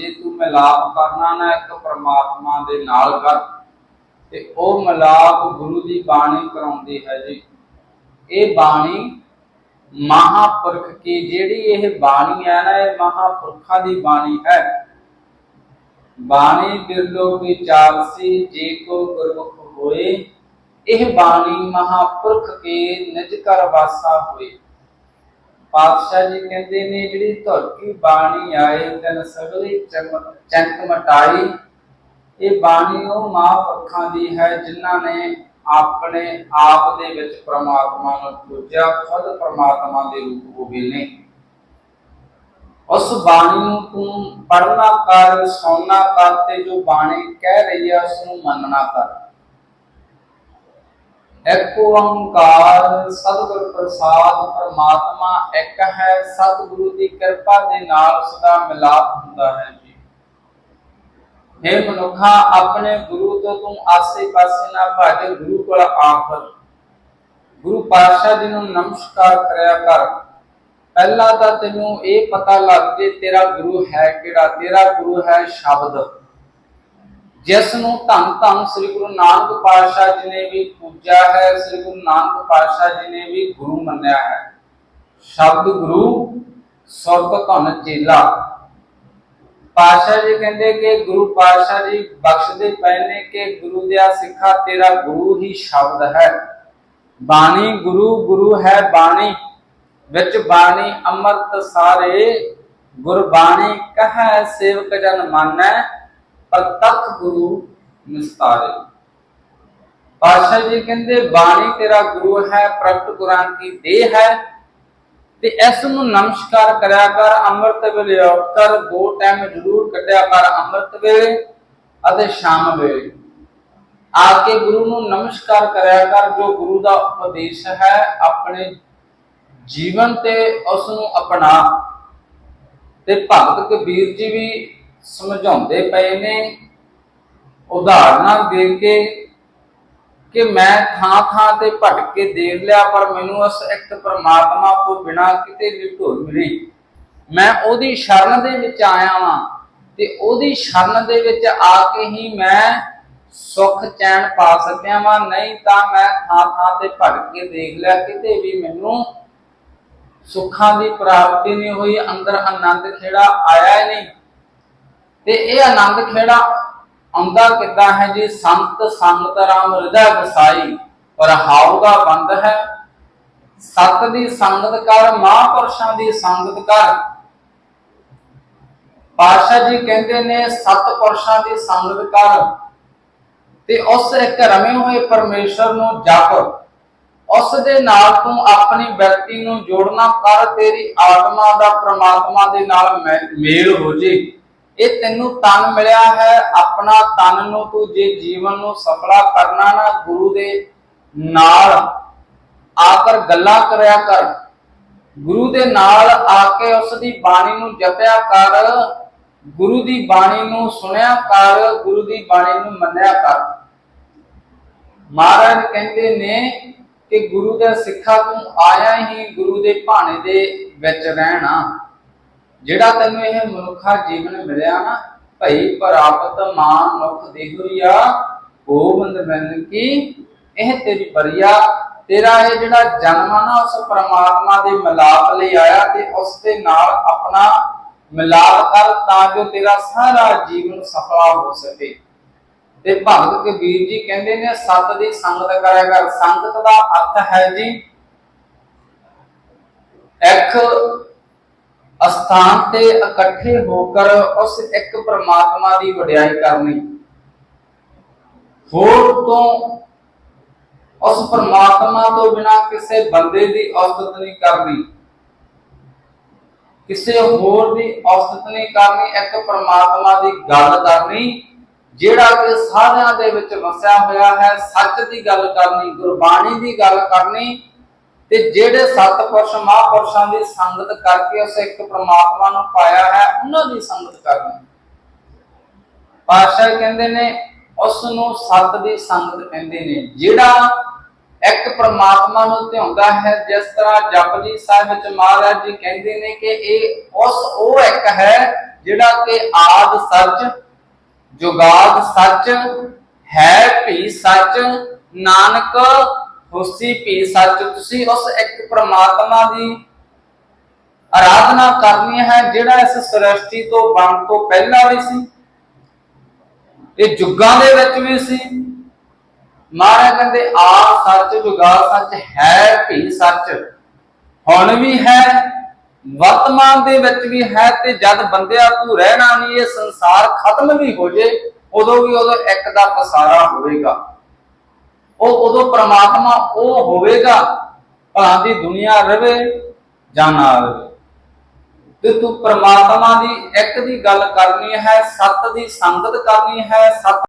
ਜੇ ਤੂੰ ਮਿਲਾਪ ਕਰਨਾ ਨਾ, ਇੱਕ ਪ੍ਰਮਾਤਮਾ ਦੇ ਨਾਲ ਕਰ। ਤੇ ਉਹ ਮਿਲਾਪ ਗੁਰੂ ਦੀ ਬਾਣੀ ਕਰਾਉਂਦੀ ਹੈ ਜੀ। ਇਹ ਬਾਣੀ ਮਹਾਪੁਰਖ ਕੀ, ਜਿਹੜੀ ਇਹ ਬਾਣੀ ਹੈ ਨਾ, ਇਹ ਮਹਾਪੁਰਖਾਂ ਦੀ ਬਾਣੀ ਹੈ। ਬਾਣੀ ਬਿਰਲੋ ਵਿਚਾਰਸੀ ਜੇ ਕੋ ਗੁਰਮੁਖ ਹੋਏ, ਇਹ ਬਾਣੀ ਮਹਾਪੁਰਖ ਕੇ ਨਿਜ ਕਰ ਵਾਸਾ ਹੋਏ। ਪਾਤਸ਼ਾਹ ਜੀ ਕਹਿੰਦੇ ਨੇ, ਜਿਹੜੀ ਧਰਤੀ ਬਾਣੀ ਆਏ, ਤਨ ਸਗਲੀ ਚਮਕ ਚੰਕ ਮਟਾਈ, ਇਹ ਬਾਣੀ ਉਹ ਮਹਾਂਪੁਰਖਾਂ ਦੀ ਹੈ, ਜਿਨ੍ਹਾਂ ਨੇ ਆਪਣੇ ਆਪ ਦੇ ਵਿੱਚ ਪ੍ਰਮਾਤਮਾ ਨੂੰ ਪੂਜਿਆ, ਖੁਦ ਪ੍ਰਮਾਤਮਾ ਦੇ ਰੂਪ ਹੋ ਗਏ ਨੇ। ਉਸ ਬਾਣੀ ਨੂੰ ਤੂੰ ਪੜਨਾ ਕਰ, ਸੁਣਨਾ ਕਰ ਤੇ ਜੋ ਬਾਣੀ ਕਹਿ ਰਹੀ ਹੈ ਉਸ ਨੂੰ ਮੰਨਣਾ ਕਰ। ਇੱਕ ਓੰਕਾਰ ਸਤਿਗੁਰ ਪ੍ਰਸਾਦ ਪਰਮਾਤਮਾ, ਇੱਕ ਹੈ ਸਤਿਗੁਰੂ ਦੀ ਕਿਰਪਾ ਦੇ ਨਾਲ ਉਸ ਮਿਲਾਪ ਹੁੰਦਾ ਹੈ ਜੀ। हे ਮਨੁੱਖਾ, ਆਪਣੇ ਗੁਰੂ ਤੋਂ ਤੂੰ ਆਸੇ ਪਾਸੇ ਨਾ ਭੱਜ, ਗੁਰੂ ਕੋਲ ਆਖਰ। ਗੁਰੂ ਪਾਤਸ਼ਾਹ ਜੀ ਨੂੰ ਨਮਸਕਾਰ ਕਰਿਆ ਕਰ। ਪਹਿਲਾਂ ਤਾਂ ਤੈਨੂੰ ਇਹ ਪਤਾ ਲੱਗ ਜੇ ਤੇਰਾ ਗੁਰੂ ਹੈ ਕਿਹੜਾ, ਤੇਰਾ ਗੁਰੂ ਹੈ ਸ਼ਬਦ। ਜਿਸ ਨੂੰ ਧੰਨ ਧੰਨ ਸ੍ਰੀ ਗੁਰੂ ਨਾਨਕ ਪਾਤਸ਼ਾਹ ਜੀ ਨੇ ਵੀ ਪੂਜਿਆ ਹੈ, ਸ੍ਰੀ ਗੁਰੂ ਨਾਨਕ ਪਾਤਸ਼ਾਹ ਜੀ ਨੇ ਵੀ ਗੁਰੂ ਮੰਨਿਆ ਹੈ। ਸ਼ਬਦ ਗੁਰੂ ਸੁਰਤ ਧਨ ਚੇਲਾ। ਪਾਤਸ਼ਾਹ ਜੀ ਕਹਿੰਦੇ ਕਿ ਗੁਰੂ ਪਾਤਸ਼ਾਹ ਜੀ ਬਖਸ਼ਦੇ ਪਏ ਨੇ ਕਿ ਗੁਰੂ ਦਿਆ ਸਿੱਖਾ ਤੇਰਾ ਗੁਰੂ ਹੀ ਸ਼ਬਦ ਹੈ। ਬਾਣੀ ਗੁਰੂ ਗੁਰੂ ਹੈ ਬਾਣੀ। ਵਿੱਚ ਬਾਣੀ ਅੰਮ੍ਰਿਤ ਸਾਰੇ, ਗੁਰਬਾਣੀ ਕਹੈ, ਸੇਵਕ ਜਨ ਮਾਨੈ। ਪ੍ਰਤੱਖ ਗੁਰੂ ਨਿਸਤਾਰੇ। ਪਾਤਸ਼ਾਹ ਜੀ ਕਹਿੰਦੇ, ਬਾਣੀ ਤੇਰਾ ਗੁਰੂ ਹੈ, ਪ੍ਰਗਟ ਗੁਰਾਂ ਕੀ ਦੇਹ ਹੈ? ਤੇ ਇਸ ਨੂੰ ਨਮਸਕਾਰ ਕਰਿਆ ਕਰ, ਅੰਮ੍ਰਿਤ ਵੇਲੇ ਕਰ ਦੋ ਟਾਈਮ ਜ਼ਰੂਰ ਕੱਢਿਆ ਕਰ ਅੰਮ੍ਰਿਤ ਵੇਲੇ ਅਤੇ ਸ਼ਾਮ ਵੇਲੇ। ਆ ਕੇ ਗੁਰੂ ਨੂੰ ਨਮਸਕਾਰ ਕਰਿਆ ਕਰ, ਜੋ ਗੁਰੂ ਦਾ ਉਪਦੇਸ਼ ਹੈ ਆਪਣੇ ਜੀਵਨ ਤੇ ਉਸ ਨੂੰ ਅਪਣਾ। ਤੇ ਭਗਤ ਕਬੀਰ ਜੀ ਵੀ ਸਮਝਾਉਂਦੇ ਪਏ ਨੇ, ਉਦਾਹਰਨਾਂ ਦੇ ਕੇ ਕਿ ਮੈਂ ਥਾਂ ਥਾਂ ਤੇ ਭਟਕ ਕੇ ਦੇਖ ਲਿਆ, ਪਰ ਮੈਨੂੰ ਉਸ ਇੱਕ ਪ੍ਰਮਾਤਮਾ ਤੋਂ ਬਿਨਾ ਕਿਤੇ ਵੀ ਢੋਲ ਮਿਲੀ। ਮੈਂ ਉਹਦੀ ਸ਼ਰਨ ਦੇ ਵਿੱਚ ਆਇਆ ਵਾਂ ਤੇ ਉਹਦੀ ਸ਼ਰਨ ਦੇ ਵਿੱਚ ਆ ਕੇ ਹੀ ਮੈਂ ਸੁੱਖ ਚੈਨ ਪਾ ਸਕਿਆ ਵਾਂ। ਨਹੀਂ ਤਾਂ ਮੈਂ ਥਾਂ ਥਾਂ ਤੇ ਭਟਕ ਕੇ ਦੇਖ ਲਿਆ, ਕਿਤੇ ਵੀ ਮੈਨੂੰ ਸੁੱਖਾਂ ਦੀ ਪ੍ਰਾਪਤੀ ਨਹੀਂ ਹੋਈ, ਅੰਦਰ ਆਨੰਦ ਖੇੜਾ ਆਇਆ ਹੀ ਨਹੀਂ। ਤੇ ਇਹ ਆਨੰਦ ਖੇੜਾ ਆਉਂਦਾ ਕਿੱਦਾਂ ਹੈ ਜੀ? ਸੰਤ ਸੰਗਤ ਰਾਮ ਹਿਰਦੈ ਵਸਾਈ, ਪਰ ਹਾਉ ਦਾ ਬੰਦ ਹੈ। ਸਤ ਦੀ ਸੰਗਤ ਕਰ, ਮਹਾਂਪੁਰਸ਼ਾਂ ਦੀ ਸੰਗਤ ਕਰ। ਪਾਤਸ਼ਾਹ ਜੀ ਕਹਿੰਦੇ ਨੇ, ਸਤ ਪੁਰਸ਼ਾਂ ਦੀ ਸੰਗਤ ਕਰ। ਤੇ ਉਸ ਇੱਕ ਰਮੇ ਹੋਏ ਪਰਮੇਸ਼ਰ ਨੂੰ ਜਪ। ਉਸ ਦੇ ਨਾਲ ਤੂੰ ਆਪਣੀ ਵਿਅਕਤੀ ਨੂੰ ਜੋੜਨਾ ਕਰ, ਤੇਰੀ ਆਤਮਾ ਦਾ ਪ੍ਰਮਾਤਮਾ ਦੇ ਨਾਲ ਮੇਲ ਹੋ ਜੇ। ਇਹ ਤੈਨੂੰ ਤਨ ਮਿਲਿਆ ਹੈ, ਆਪਣਾ ਤਨ ਨੂੰ ਤੂੰ ਜੇ ਜੀਵਨ ਨੂੰ ਸਫਲਾ ਕਰਨਾ ਨਾ, ਗੁਰੂ ਦੇ ਨਾਲ ਆਕਰ ਗੱਲਾਂ ਕਰਿਆ ਕਰ। ਗੁਰੂ ਦੇ ਨਾਲ ਆ ਕੇ ਉਸ ਦੀ ਬਾਣੀ ਨੂੰ ਜਪਿਆ ਕਰ, ਗੁਰੂ ਦੀ ਬਾਣੀ ਨੂੰ ਸੁਣਿਆ ਕਰ, ਗੁਰੂ ਦੀ ਬਾਣੀ ਨੂੰ ਮੰਨਿਆ ਕਰ। ਮਹਾਰਾਜ ਕਹਿੰਦੇ ਨੇ ਕਿ ਗੁਰੂ ਦਾ ਸਿੱਖਾ ਤੂੰ ਆਇਆ ਹੀ ਗੁਰੂ ਦੇ ਭਾਣੇ ਦੇ ਵਿੱਚ ਰਹਿਣਾ। ਜਿਹੜਾ ਤੈਨੂੰ ਇਹ ਮਨੁੱਖਾ ਜੀਵਨ ਮਿਲਿਆ ਨਾ, ਭਈ ਪ੍ਰਾਪਤ ਮਾਨ ਮੁਖ ਦੇਹੁਰੀਆ ਗੋਬਿੰਦ ਮਿਲਨ ਕੀ? ਇਹ ਤੇਰੀ ਬਰੀਆ, ਤੇਰਾ ਇਹ ਜਿਹੜਾ ਜਨਮ ਆ ਨਾ, ਉਸ ਪ੍ਰਮਾਤਮਾ ਦੇ ਮਿਲਾਪ ਲਈ ਆਇਆ ਤੇ ਉਸ ਦੇ ਨਾਲ ਆਪਣਾ ਮਿਲਾਪ ਕਰ ਤਾਂ ਜੋ ਤੇਰਾ ਸਾਰਾ ਜੀਵਨ ਸਫਲਾ ਹੋ ਸਕੇ। ਤੇ ਭਗਤ ਕਬੀਰ ਜੀ ਕਹਿੰਦੇ ਨੇ, ਸਤ ਦੀ ਸੰਗਤ ਕਰਿਆ ਕਰ। ਸੰਗਤ ਦਾ ਅਰਥ ਹੈ ਜੀ ਇੱਕ ਅਸਥਾਨ ਤੇ ਇਕੱਠੇ ਹੋ ਕਰ ਉਸ ਇੱਕ ਪ੍ਰਮਾਤਮਾ ਦੀ ਵਡਿਆਈ ਕਰਨੀ। ਹੋਰ ਤੋਂ ਉਸ ਪ੍ਰਮਾਤਮਾ ਤੋਂ ਬਿਨਾ ਕਿਸੇ ਬੰਦੇ ਦੀ ਔਸਤ ਨਹੀਂ ਕਰਨੀ। ਕਿਸੇ ਹੋਰ ਦੀ ਔਸਤ ਨਹੀਂ ਕਰਨੀ, ਇੱਕ ਪ੍ਰਮਾਤਮਾ ਦੀ ਗੱਲ ਕਰਨੀ, ਜਿਹੜਾ ਕਿ ਸਾਰਿਆਂ ਦੇ ਵਿੱਚ ਵਸਿਆ ਹੋਇਆ ਹੈ, ਸੱਚ ਦੀ ਗੱਲ ਕਰਨੀ, ਗੁਰਬਾਣੀ ਦੀ ਗੱਲ ਕਰਨੀ ਤੇ ਜਿਹੜੇ ਸਤਪੁਰਸ਼ ਮਹਾਪੁਰਸ਼ਾਂ ਦੀ ਸੰਗਤ ਕਰਕੇ ਉਸ ਇੱਕ ਪ੍ਰਮਾਤਮਾ ਨੂੰ ਪਾਇਆ ਹੈ, ਉਹਨਾਂ ਦੀ ਸੰਗਤ ਕਰਨੀ ਪਾਤਸ਼ਾਹ ਕਹਿੰਦੇ ਨੇ, ਉਸ ਨੂੰ ਸਤ ਦੀ ਸੰਗਤ ਕਹਿੰਦੇ ਨੇ, ਜਿਹੜਾ ਇੱਕ ਪ੍ਰਮਾਤਮਾ ਨੂੰ ਧਿਆਉਂਦਾ ਹੈ, ਜਿਸ ਤਰ੍ਹਾਂ ਜਪਜੀ ਸਾਹਿਬ ਵਿੱਚ ਮਹਾਰਾਜ ਜੀ ਕਹਿੰਦੇ ਨੇ ਕਿ ਇਹ ਉਸ, ਉਹ ਇੱਕ ਹੈ ਜਿਹੜਾ ਕਿ ਆਦ ਸੱਚ ਜੁਗਾਦ ਸੱਚ ਹੈ ਭੀ ਸੱਚ ਨਾਨਕ ਹੋਸੀ ਵੀ ਸੱਚ, ਤੁਸੀਂ ਉਸ ਇੱਕ ਪ੍ਰਮਾਤਮਾ ਦੀ ਆਰਾਧਨਾ ਕਰਨੀ ਹੈ, ਜਿਹੜਾ ਇਸ ਸ੍ਰਿਸ਼ਟੀ ਤੋਂ ਬਣ ਤੋਂ ਪਹਿਲਾਂ ਵੀ ਸੀ, ਇਹ ਯੁੱਗਾਂ ਦੇ ਵਿੱਚ ਵੀ ਸੀ। ਮਹਾਰਾਜ ਕਹਿੰਦੇ, ਆ ਸੱਚ, ਜੁਗਾ ਸੱਚ ਹੈ ਵੀ ਸੱਚ। ਹੁਣ ਵੀ ਹੈ, ਵਰਤਮਾਨ ਦੇ ਵਿੱਚ ਵੀ ਹੈ, ਤੇ ਜਦ ਬੰਦਿਆ ਤੂੰ ਰਹਿਣਾ ਨਹੀਂ, ਇਹ ਸੰਸਾਰ ਖਤਮ ਵੀ ਹੋ ਜੇ, ਉਦੋਂ ਵੀ ਉਦੋਂ ਇੱਕ ਦਾ ਪਸਾਰਾ ਹੋਵੇਗਾ। ਉਹ ਉਦੋਂ ਪ੍ਰਮਾਤਮਾ ਉਹ ਹੋਵੇਗਾ ਭਲਾ ਦੀ ਦੁਨੀਆ ਰਵੇ ਜਾਂ ਨਾ ਰਵੇ। ਤੇ ਤੂੰ ਪ੍ਰਮਾਤਮਾ ਦੀ ਇੱਕ ਦੀ ਗੱਲ ਕਰਨੀ ਹੈ, ਸੱਤ ਦੀ ਸੰਗਤ ਕਰਨੀ ਹੈ, ਸਤ